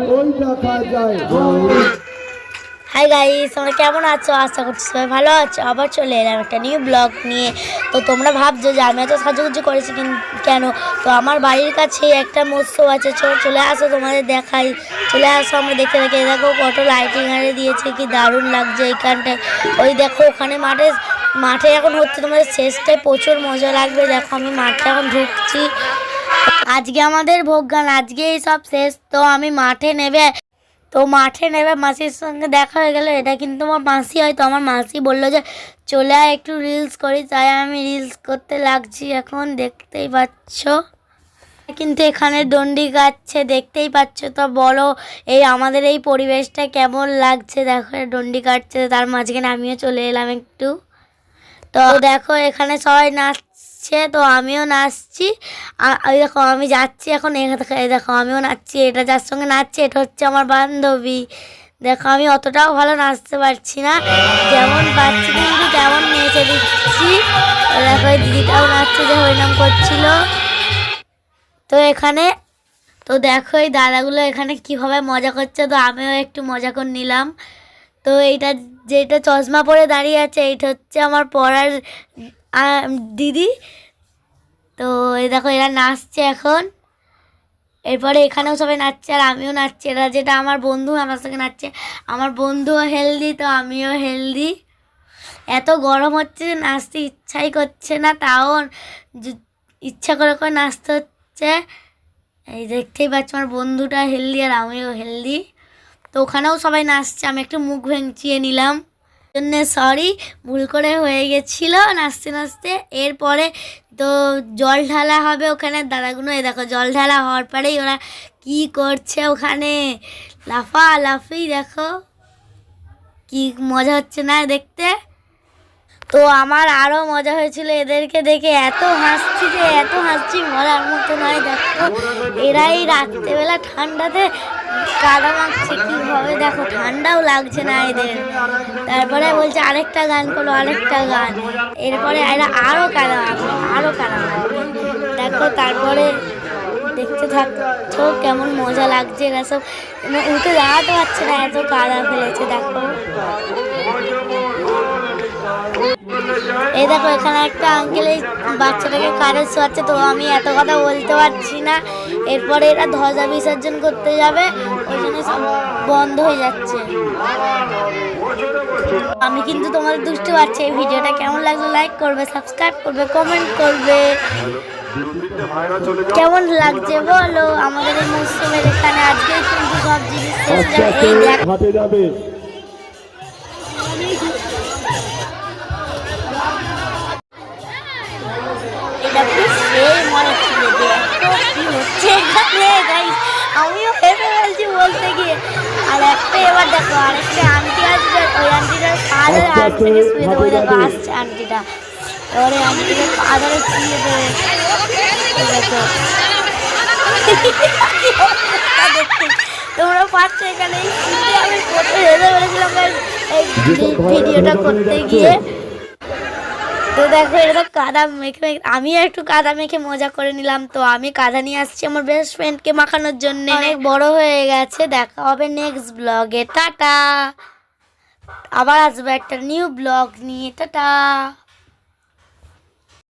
দেখা hi guys তোমরা কেমন আছো? আশা করছি সবাই ভালো আছো। আবার চলে এলাম একটা নিউ ব্লগ নিয়ে। তো তোমরা ভাবছ যে আমি এত সাজুগুজু করেছি কিন- তো আমার বাড়ির কাছে একটা মৎস্য আছে। চলো আসো তোমাদের দেখাই। চলে আসো আমরা দেখে এই দেখো কত লাইটিং আরে দিয়েছে, কি দারুণ লাগছে এইখানটায়। ওই দেখো ওখানে মাঠে মাঠে এখন হচ্ছে তোমাদের শেষটায় প্রচুর মজা লাগবে। দেখো আমি মাঠে এখন ঢুকছি। আজকে আমাদের ভোগ গান, আজকে সব শেষ। তো আমি মাঠে নেবে, তো মাঠে নেবে মাসির সঙ্গে দেখা হয়ে গেল। এটা কিন্তু আমার মাসি হয়, তো আমার মাসি বলল যে, চলে আয় একটু রিলস করি। তাই আমি রিলস করতে লাগছি এখন, দেখতেই পাচ্ছ। কিন্তু এখানে দণ্ডি গাচ্ছে, দেখতেই পাচ্ছ। তো বলো, এই আমাদের এই পরিবেশটা কেমন লাগছে? দেখো দণ্ডি কাটছে, তার মাঝখানে আমিও চলে এলাম একটু। তো দেখো, এখানে সবাই নাচছে তো আমিও নাচছি। এই দেখো, আমি যাচ্ছি এখন এখানে দেখো, আমিও নাচছি। এটা যার সঙ্গে নাচছে, এটা হচ্ছে আমার বান্ধবী। দেখো, আমি অতটাও ভালো নাচতে পারছি না। যেমন পারছি, কিন্তু তেমন নেচে দিচ্ছি। দেখো দিদিটাও নাচছে যে হরিনাম করছিল। তো এখানে, তো দেখো, এই দাদাগুলো এখানে কীভাবে মজা করছে। তো আমিও একটু মজা করে নিলাম। তো এইটা, যেটা চশমা পরে দাঁড়িয়ে আছে, এইটা হচ্ছে আমার পড়ার দিদি। তো এই দেখো, এরা নাচছে এখন। এরপরে এখানেও সবাই নাচছে, আর আমিও নাচছি। এরা যেটা আমার বন্ধু, আমার সঙ্গে নাচছে। আমার বন্ধুও হেলদি তো আমিও হেলদি এত গরম হচ্ছে যে নাচতে ইচ্ছাই করছে না, তাও ইচ্ছা করে করে নাচতে হচ্ছে। এই দেখতেই পাচ্ছি, আমার বন্ধুটা হেলদি আর আমিও হেলদি তো ওখানেও সবাই নাচছে, আমি একটু মুখ ভেঙচিয়ে নিলাম। জন্য সরি ভুল করে হয়ে গেছিল। নাচতে নাচতে এরপরে তো জল ঢালা হবে ওখানে। দাদাগুলো এ দেখো, জল ঢালা হওয়ার পরেই ওরা কি করছে ওখানে? লাফা, লাফি, দেখো। কি মজা হচ্ছে না দেখতে? তো আমার আরও মজা হয়েছিল এদেরকে দেখে। এত হাসছি যে, এত হাসছি, মরার মতো নয়, দেখো। এরাই রাত্রেবেলা ঠান্ডাতে কাদা মাখছে। কীভাবে দেখো, ঠান্ডাও লাগছে না এদের। তারপরে বলছে, আরেকটা গান করো, আরেকটা গান। এরপরে এরা আরও কাদা মাখবে আরও কাদা দেখো, তারপরে দেখতে থাকছো কেমন মজা লাগছে এরা সব। মানে উঠে দাঁড়াতে পারছে না, এত কাদা ফেলেছে, দেখো। এই দেখো, এখানে একটা আঙ্কেল এই বাচ্চাটাকে কারে শোয়াচ্ছে, তো আমি এত কথা বলতে পারছি না। এরপরে এরা ধ্বজা বিসর্জন করতে যাবে ওই জন্য সব বন্ধ হয়ে যাচ্ছে। আমি কিন্তু তোমাদের দুষ্টু পাচ্ছি এই ভিডিওটা কেমন লাগল লাইক করবে সাবস্ক্রাইব করবে কমেন্ট করবে। কেমন লাগছে বলো, আমাদের এই মৌসুমের এখানে আজকে কিন্তু সব জিনিস হয়ে যাবে। দেখ সেই মনে ছিল যে এত কি হচ্ছে এখানে guys? আমিও হেসে ফেলছি বলতে গিয়ে। আর একটা এবার দেখো আরেকটা আন্টি আসবে ওই আন্টিটার আস্তে থেকে শুয়ে দেবো দেখো। আসছে আন্টিটা এবারে আন্টিকে কাদারে শুয়ে দেবে। দেখো। দেখতে তোমরা পাচ্ছ এখানে। আমি কত হেসে ফেলেছিলাম ভিডিওটা করতে গিয়ে। তো দেখো এটা কাদা মেখে মেখে আমি একটু কাদা মেখে মজা করে নিলাম। তো আমি কাদা নিয়ে আসছি আমার বেস্ট ফ্রেন্ডকে মাখানোর জন্য। অনেক বড় হয়ে গেছে। দেখা হবে নেক্সট ব্লগে টাটা! আবার আসবে একটা নিউ ব্লগ নিয়ে। টাটা!